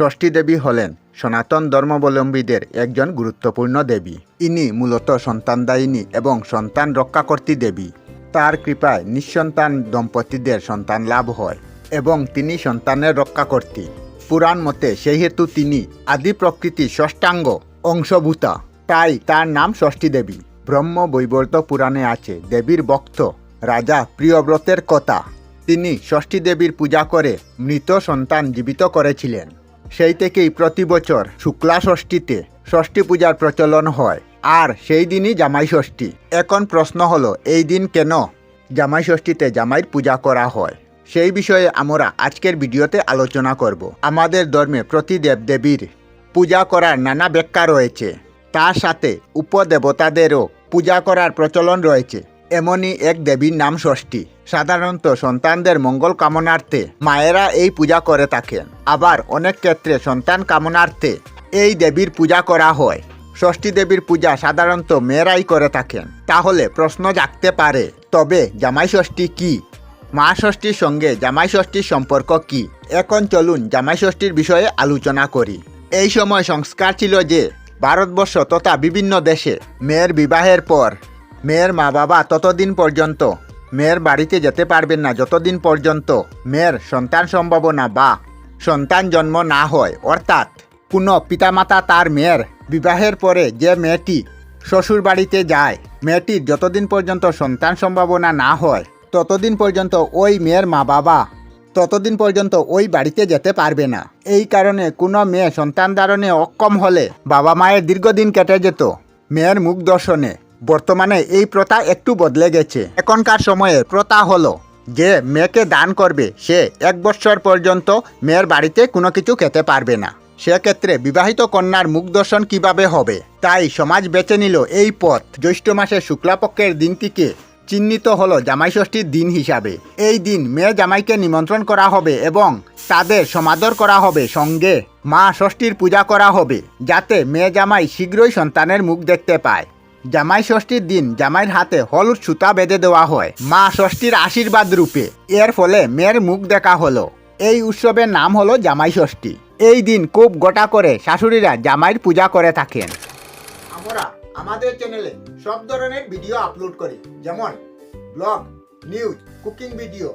ষষ্ঠী দেবী হলেন সনাতন ধর্মাবলম্বীদের একজন গুরুত্বপূর্ণ দেবী। ইনি মূলত সন্তানদায়িনী এবং সন্তান রক্ষাকর্তী দেবী। তার কৃপায় নিঃসন্তান দম্পতিদের সন্তান লাভ হয় এবং তিনি সন্তানের রক্ষাকর্তী পুরাণ মতে সেই হেতু তিনি আদি প্রকৃতি ষষ্ঠাঙ্গ অংশভূতা। তাই তার নাম ষষ্ঠী দেবী। ব্রহ্ম বৈবর্ত পুরাণে আছে, দেবীর ভক্ত, রাজা প্রিয়ব্রতের কথা। তিনি ষষ্ঠী দেবীর পূজা করে মৃত সন্তান জীবিত করেছিলেন। সেই থেকেই প্রতি বছর শুক্লা ষষ্ঠীতে ষষ্ঠী পূজার প্রচলন হয়, আর সেই দিনই জামাই ষষ্ঠী। এখন প্রশ্ন হলো, এই দিন কেন জামাই ষষ্ঠীতে জামাইয়ের পূজা করা হয়? সেই বিষয়ে আমরা আজকের ভিডিওতে আলোচনা করব। আমাদের ধর্মে প্রতি দেব দেবীর পূজা করার নানা ব্যাখ্যা রয়েছে। তার সাথে উপদেবতাদেরও পূজা করার প্রচলন রয়েছে। এমনই এক দেবীর নাম ষষ্ঠী। সাধারণত সন্তানদের মঙ্গল কামনার্থে মায়েরা এই পূজা করে থাকেন। আবার অনেক ক্ষেত্রে সন্তান কামনার্থে এই দেবীর পূজা করা হয়। ষষ্ঠী দেবীর পূজা সাধারণত মেয়েরাই করে থাকেন। তাহলে প্রশ্ন জাগতে পারে, তবে জামাই ষষ্ঠী কি? মা ষষ্ঠীর সঙ্গে জামাই ষষ্ঠীর সম্পর্ক কি? এখন চলুন জামাই ষষ্ঠীর বিষয়ে আলোচনা করি। এই সময় সংস্কার ছিল যে, ভারতবর্ষ তথা বিভিন্ন দেশে মেয়ের বিবাহের পর মেয়ের মা বাবা ততদিন পর্যন্ত মেয়ের বাড়িতে যেতে পারবেন না, যতদিন পর্যন্ত মেয়ের সন্তান সম্ভাবনা বা সন্তান জন্ম না হয়। অর্থাৎ কোনো পিতামাতা তার মেয়ের বিবাহের পরে যে মেয়েটি শ্বশুর বাড়িতে যায়, মেয়েটির যতদিন পর্যন্ত সন্তান সম্ভাবনা না হয়, ততদিন পর্যন্ত ওই মেয়ের মা বাবা ততদিন পর্যন্ত ওই বাড়িতে যেতে পারবে না। এই কারণে কোনো মেয়ে সন্তান ধারণে অক্ষম হলে বাবা মায়ের দীর্ঘদিন কেটে যেত। মেয়ের মুখ দর্শনে বর্তমানে এই প্রথা একটু বদলে গেছে। এখনকার সময়ে প্রথা হলো যে মেয়েকে দান করবে, সে এক বছর পর্যন্ত মেয়ের বাড়িতে কোনো কিছু খেতে পারবে না। সেক্ষেত্রে বিবাহিত কন্যার মুখ দর্শন কীভাবে হবে? তাই সমাজ বেছে নিল এই পথ। জ্যৈষ্ঠ মাসের শুক্লাপক্ষের দিনটিকে চিহ্নিত হলো জামাই ষষ্ঠীর দিন হিসাবে। এই দিন মেয়ে জামাইকে নিমন্ত্রণ করা হবে এবং তাদের সমাদর করা হবে। সঙ্গে মা ষষ্ঠীর পূজা করা হবে, যাতে মেয়ে জামাই শীঘ্রই সন্তানের মুখ দেখতে পায়। জামাই ষষ্ঠীর দিন জামাইয়ের হাতে হলুদ সুতা বেঁধে দেওয়া হয়। মা ষষ্ঠীর আশীর্বাদ রূপে। এর ফলে মেয়ের মুখ দেখা হলো। এই উৎসবের নাম হলো জামাই ষষ্ঠী। এই দিন খুব গোটা করে শাশুড়িরা জামাইয়ের পূজা করে থাকেন। আমরা আমাদের চ্যানেলে সব ধরনের ভিডিও আপলোড করি। যেমন ব্লগ নিউজ কুকিং ভিডিও